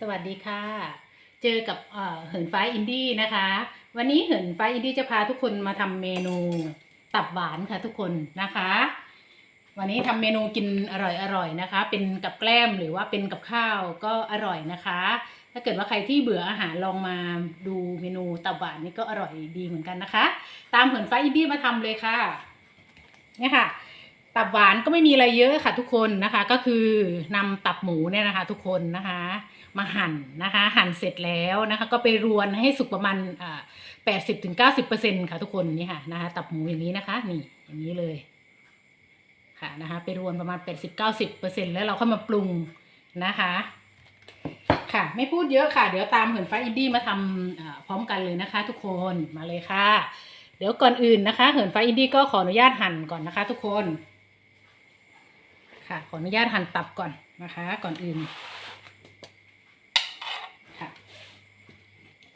สวัสดีค่ะ เจอกับเอ่อเหินฟ้าอินดี้นะคะ วันนี้เหินฟ้าอินดี้จะพาทุกคนมาทำเมนูตับหวานค่ะทุกคนนะคะ วันนี้ทำเมนูกินอร่อยๆนะคะ เป็นกับแกล้มหรือว่าเป็นกับข้าวก็อร่อยนะคะ ถ้าเกิดว่าใครที่เบื่ออาหารลองมาดูเมนูตับหวานนี่ก็อร่อยดีเหมือนกันนะคะ ตามเหินฟ้าอินดี้มาทำเลยค่ะเนี่ยค่ะตับหวานก็ไม่มีอะไรเยอะค่ะทุกคนนะคะ ก็คือนำตับหมูเนี่ยนะคะ ทุกคนนะคะ มาหั่นนะคะ หั่นเสร็จแล้วนะคะ ก็ไปรวนให้สุกประมาณแปดสิบถึงเก้าสิบเปอร์เซ็นค่ะทุกคนนี่ค่ะนะคะ ตับหมูอย่างนี้นะคะ นี่อย่างนี้เลย ค่ะนะคะไปรวนประมาณแปดสิบเก้าสิบเปอร์เซ็นแล้วเราค่อยมาปรุงนะคะ ค่ะ ไม่พูดเยอะค่ะ เดี๋ยวตามเหินฟ้าอินดี้มาทำอ่าพร้อมกันเลยนะคะ ทุกคนมาเลยค่ะ เดี๋ยวก่อนอื่นนะคะ เหินฟ้าอินดี้ก็ขออนุญาตหั่นก่อนนะคะ ทุกคน ค่ะ ขออนุญาตหั่นตับก่อนนะคะ ก่อนอื่น ค่ะ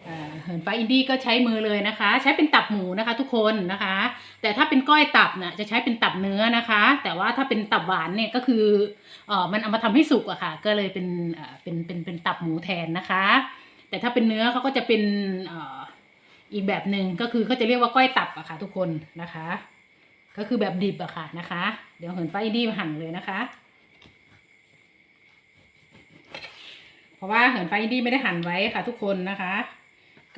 อ่า เหินฟ้าอินดี้ก็ใช้มือเลยนะคะ ใช้เป็นตับหมูนะคะ ทุกคนนะคะ แต่ถ้าเป็นก้อยตับเนี่ยจะใช้เป็นตับเนื้อนะคะ แต่ว่าถ้าเป็นตับหวานเนี่ยก็คือเออมันเอามาทำให้สุกอะค่ะ ก็เลยเป็นเออเป็นเป็นเป็นตับหมูแทนนะคะ แต่ถ้าเป็นเนื้อเขาก็จะเป็นเอออีกแบบหนึ่งก็คือเขาจะเรียกว่าก้อยตับอะค่ะ ทุกคนนะคะ ก็คือแบบดิบอะค่ะนะคะ เดี๋ยวเหินฟ้าอินดี้มาหั่นเลยนะคะเพราะว่าเหินไฟอินดี้ไม่ได้หั่นไว้ค่ะทุกคนนะคะ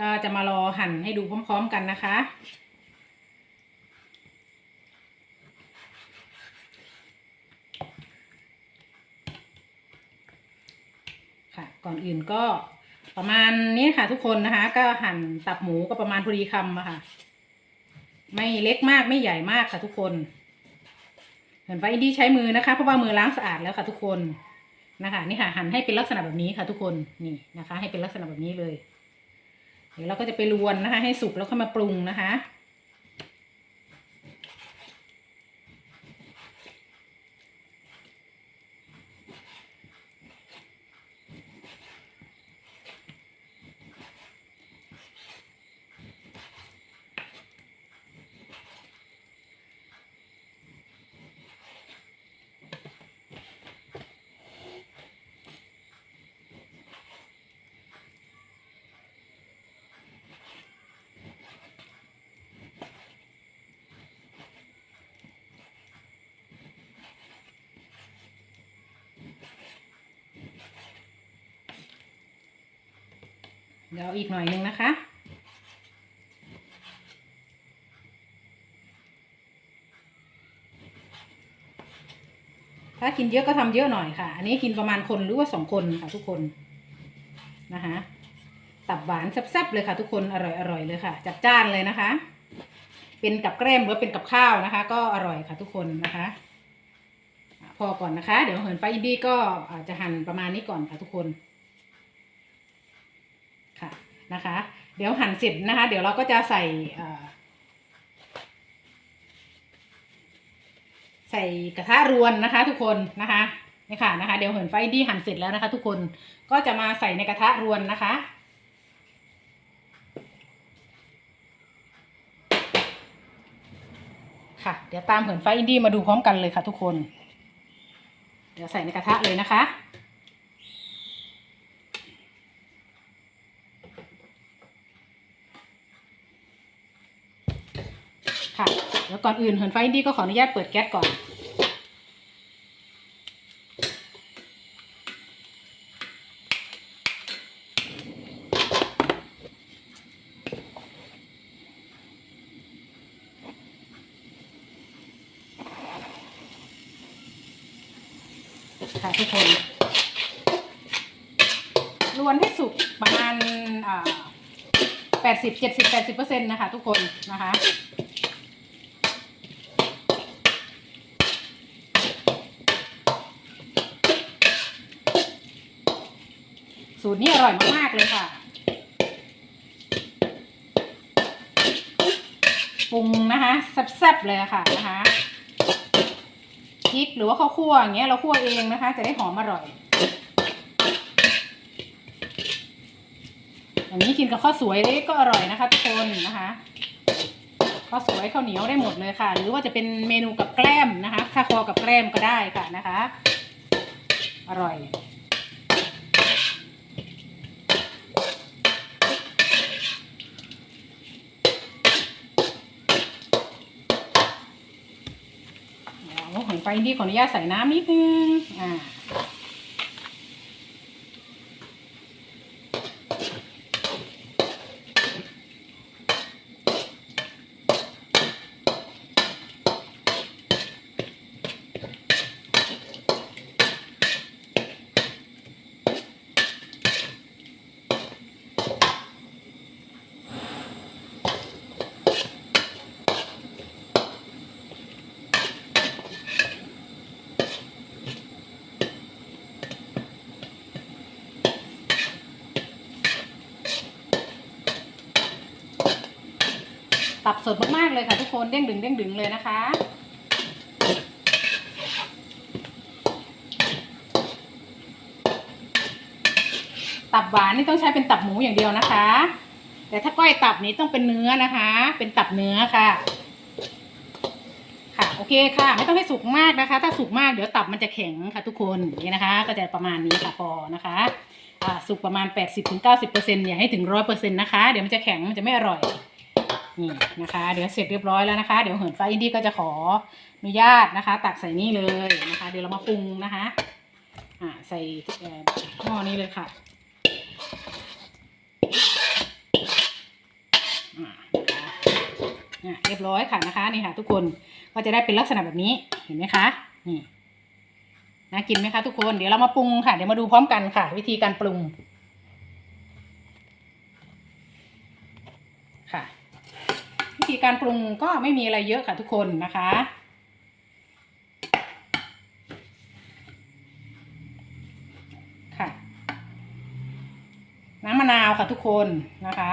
ก็จะมารอหั่นให้ดูพร้อม ๆ กันนะคะ ค่ะ ก่อนอื่นก็ประมาณนี้ค่ะทุกคนนะคะ ก็หั่นตับหมูก็ประมาณพอดีคำอะค่ะ ไม่เล็กมากไม่ใหญ่มากค่ะทุกคนเหินไฟอินดี้ใช้มือนะคะ เพราะว่ามือล้างสะอาดแล้วค่ะทุกคนนะคะ นี่ค่ะหั่นให้เป็นลักษณะแบบนี้ค่ะทุกคนนี่นะคะ ให้เป็นลักษณะแบบนี้เลย เดี๋ยวเราก็จะไปรวนนะคะ ให้สุกแล้วค่อยมาปรุงนะคะ เดี๋ยวอีกหน่อยนึงนะคะ ถ้ากินเยอะก็ทำเยอะหน่อยค่ะ อันนี้กินประมาณคนหรือว่าสองคนค่ะทุกคนนะคะตับหวานแซ่บๆเลยค่ะ ทุกคนอร่อยๆเลยค่ะ จัดจ้านเลยนะคะ เป็นกับแกล้มหรือเป็นกับข้าวนะคะ ก็อร่อยค่ะทุกคนนะคะพอก่อนนะคะ เดี๋ยวเหินไฟอินดี้ก็อาจจะหั่นประมาณนี้ก่อนค่ะทุกคน นะคะ เดี๋ยวหั่นเสร็จนะคะ เดี๋ยวเราก็จะใส่ใส่กระทะรวนนะคะทุกคนนะคะนี่ค่ะนะคะ เดี๋ยวเหินไฟดี้หั่นเสร็จแล้วนะคะ ทุกคนก็จะมาใส่ในกระทะรวนนะคะค่ะเดี๋ยวตามเหินไฟอินดี้มาดูพร้อมกันเลยค่ะทุกคน เดี๋ยวใส่ในกระทะเลยนะคะเดี๋ยว ก่อนอื่นเหินไฟอินดี้ก็ขออนุญาตเปิดแก๊สก่อน ค่ะทุกคนรวนให้สุกประมาณแปดสิบเจ็ดสิบแปดสิบเปอร์เซ็นต์นะคะ ทุกคนนะคะ สูตรนี้อร่อยมากๆเลยค่ะปรุงนะคะแซ่บๆเลยค่ะนะคะพริกหรือว่าข้าวคั่วอย่างเงี้ยเราคั่วเองนะคะ จะได้หอมอร่อยอย่างนี้กินกับข้าวสวยก็อร่อยนะคะทุกคนนะคะข้าวสวยข้าวเหนียวได้หมดเลยค่ะ หรือว่าจะเป็นเมนูกับแกล้มนะคะข้าวคอกับแกล้มก็ได้ค่ะนะคะ อร่อย อินดี้ขออนุญาตใส่น้ำนิดนึงอ่า ตับสดมากๆเลยค่ะทุกคนเด้งดึงเด้งดึงเลยนะคะ ตับหวานนี่ต้องใช้เป็นตับหมูอย่างเดียวนะคะ แต่ถ้าก้อยตับนี้ต้องเป็นเนื้อนะคะ เป็นตับเนื้อค่ะ ค่ะโอเคค่ะ ไม่ต้องให้สุกมากนะคะ ถ้าสุกมากเดี๋ยวตับมันจะแข็งค่ะ ทุกคนนี่นะคะ ก็จะประมาณนี้ค่ะพอนะคะสุกประมาณ 80-90%อย่าให้ถึง 100%นะคะ เดี๋ยวมันจะแข็งมันจะไม่อร่อย นี่นะคะ เดี๋ยวเสร็จเรียบร้อยแล้วนะคะ เดี๋ยวเหินฟ้าอินดี้ก็จะขออนุญาตนะคะ ตักใส่นี่เลยนะคะ เดี๋ยวเรามาปรุงนะคะอ่าใส่หม้อนี้เลยค่ะอะอะเรียบร้อยค่ะนะคะนี่ค่ะ ทุกคนก็จะได้เป็นลักษณะแบบนี้เห็นไหมคะนี่น่ากินไหมคะทุกคนเดี๋ยวเรามาปรุงค่ะเดี๋ยวมาดูพร้อมกันค่ะ วิธีการปรุงค่ะ วิ ธีการปรุงก็ไม่มีอะไรเยอะค่ะทุกคนนะคะ ค่ะ น้ำมะนาวค่ะทุกคนนะคะ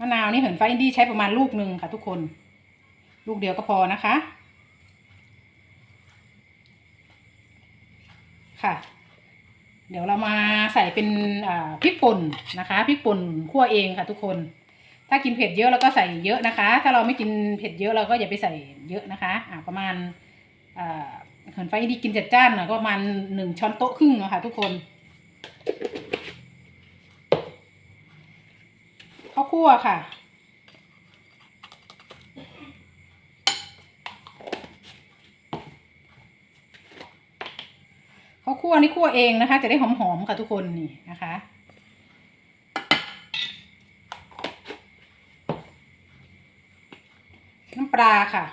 มะนาวนี่เหินฟ้าอินดี้ใช้ประมาณลูกหนึ่งค่ะทุกคน ลูกเดียวก็พอนะคะ ค่ะ เดี๋ยวเรามาใส่เป็นพริกป่นนะคะพริกป่นคั่วเองค่ะทุกคน ถ้ากินเผ็ดเยอะเราก็ใส่เยอะนะคะ ถ้าเราไม่กินเผ็ดเยอะเราก็อย่าไปใส่เยอะนะคะอ่าประมาณอ่าเหินไฟดีกินจัดจ้านหน่อยก็ประมาณหนึ่งช้อนโต๊ะครึ่งอะคะทุกคนข้าวคั่วค่ะ ข้าว คั่วนี่คั่วเองนะคะ จะได้หอมๆค่ะทุกคนนี่นะคะ น้ำปลาค่ะ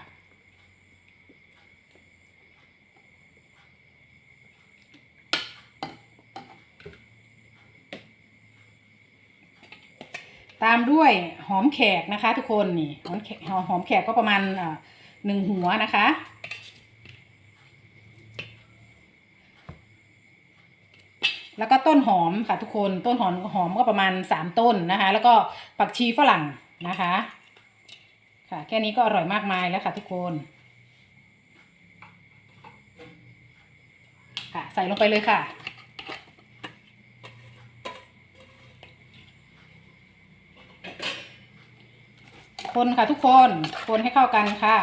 ตามด้วยหอมแขกนะคะ ทุกคนนี่หอมแขกหอมแขกก็ประมาณหนึ่งหัวนะคะ แล้วก็ต้นหอ มค่ะทุกคนต้นหอมหอมก็ประมาณสามต้นนะคะ แล้วก็ผักชีฝรั่งนะคะ ค่ะแค่นี้ก็อร่อยมากมายแล้วค่ะทุกคนค่ะใส่ลงไปเลยค่ะ คนค่ะทุกคนคนให้เข้ากันค่ะ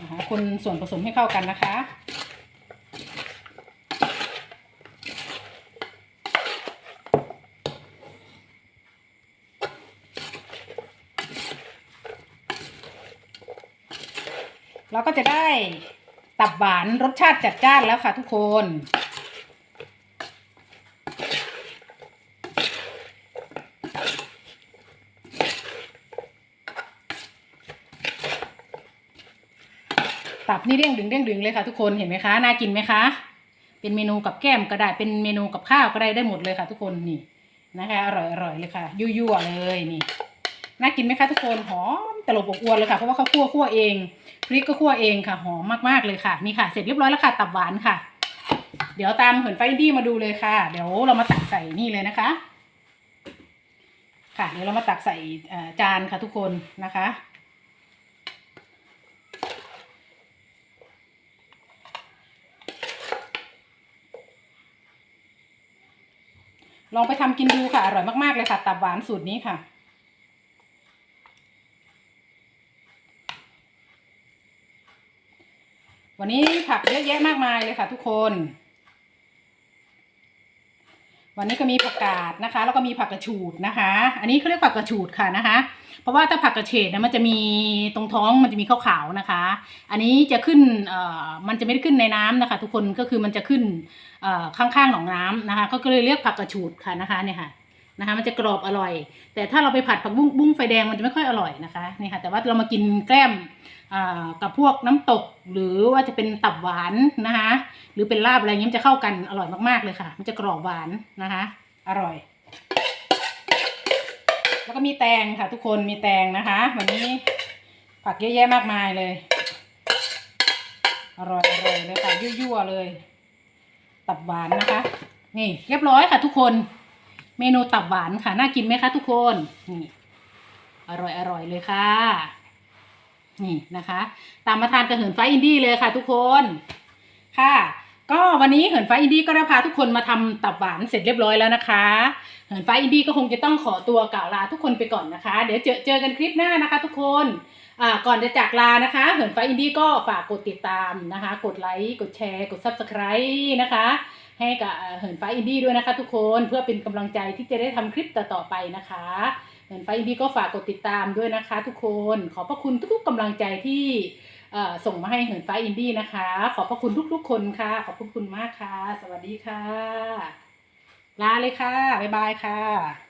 นะคะคนส่วนผสมให้เข้ากันนะคะ เราก็ จะได้ตับหวานรสชาติจัดจ้านแล้วค่ะทุกคน ตับนี่เด้งดึงเด้งดึงเลยค่ะทุกคนเห็นไหมคะน่ากินไหมคะ เป็นเมนูกับแก้มก็ได้เป็นเมนูกับข้าวก็ได้ได้หมดเลยค่ะ ทุกคนนี่นะคะ อร่อยอร่อยเลยค่ะยั่วๆเลยนี่น่ากินไหมคะทุกคนหอม ตลบอบอวนเลยค่ะ เพราะว่าเขาคั่วคั่วเอง พริกก็คั่วเองค่ะ หอมมากๆเลยค่ะ นี่ค่ะ เสร็จเรียบร้อยแล้วค่ะ ตับหวานค่ะ เดี๋ยวตามเหินไฟดี้มาดูเลยค่ะ เดี๋ยวเรามาตักใส่นี่เลยนะคะ ค่ะ เดี๋ยวเรามาตักใส่จานค่ะทุกคนนะคะ ลองไปทำกินดูค่ะ อร่อยมากๆเลยค่ะ ตับหวานสูตรนี้ค่ะ วันนี้ผักเยอะแยะมากมายเลยค่ะ ทุกคน วันนี้ก็มีผักกาดนะคะ แล้วก็มีผักกระฉูดนะคะ อันนี้เขาเรียกผักกระฉูดค่ะนะคะ เพราะว่าถ้าผักกระเฉดนะมันจะมีตรงท้องมันจะมีขาวๆนะคะ อันนี้จะขึ้นเอ่อมันจะไม่ได้ขึ้นในน้ำนะคะ ทุกคนก็คือมันจะขึ้นเอ่อข้างๆหนองน้ำนะคะก็เลยเรียกผักกระฉูดค่ะนะคะเนี่ยค่ะนะคะมันจะกรอบอร่อย แต่ถ้าเราไปผัดผักบุ้งบุ้งไฟแดงมันจะไม่ค่อยอร่อยนะคะนี่ค่ะแต่ว่าเรามากินแกล้ม กับพวกน้ำตกหรือว่าจะเป็นตับหวานนะคะหรือเป็นลาบอะไรเงี้ยจะเข้ากันอร่อยมากๆเลยค่ะ มันจะกรอบหวานนะคะ อร่อย แล้วก็มีแตงค่ะ ทุกคนมีแตงนะคะ วันนี้ผักเยอะแยะมากมายเลย อร่อยอร่อยเลยค่ะยั่วๆเลย ตับหวานนะคะ นี่เรียบร้อยค่ะทุกคน เมนูตับหวานค่ะน่ากินไหมคะทุกคนนี่อร่อยอร่อยเลยค่ะ นี่นะคะ ตามมาทานกระเหินฟ้าอินดี้เลยค่ะ ทุกคนค่ะ ก็วันนี้เหินฟ้าอินดี้ก็ได้พาทุกคนมาทำตับหวานเสร็จเรียบร้อยแล้วนะคะ เหินฟ้าอินดี้ก็คงจะต้องขอตัวกล่าวลาทุกคนไปก่อนนะคะ เดี๋ยวเจอเจอกันคลิปหน้านะคะ ทุกคนก่อนจะจากลานะคะ เหินฟ้าอินดี้ก็ฝากกดติดตามนะคะ กดไลค์กดแชร์กด subscribe นะคะ ให้กับเอ่อเหินฟ้าอินดี้ด้วยนะคะ ทุกคนเพื่อเป็นกำลังใจที่จะได้ทำคลิปต่อๆไปนะคะ เหินฟ้าอินดี้ก็ฝากกดติดตามด้วยนะคะ ทุกคนขอบพระคุณทุกๆกำลังใจที่ส่งมาให้เหินฟ้าอินดี้นะคะ ขอบพระคุณทุกๆ คนค่ะ ขอบคุณคุณมากค่ะ สวัสดีค่ะ ลาเลยค่ะ บ๊ายบายค่ะ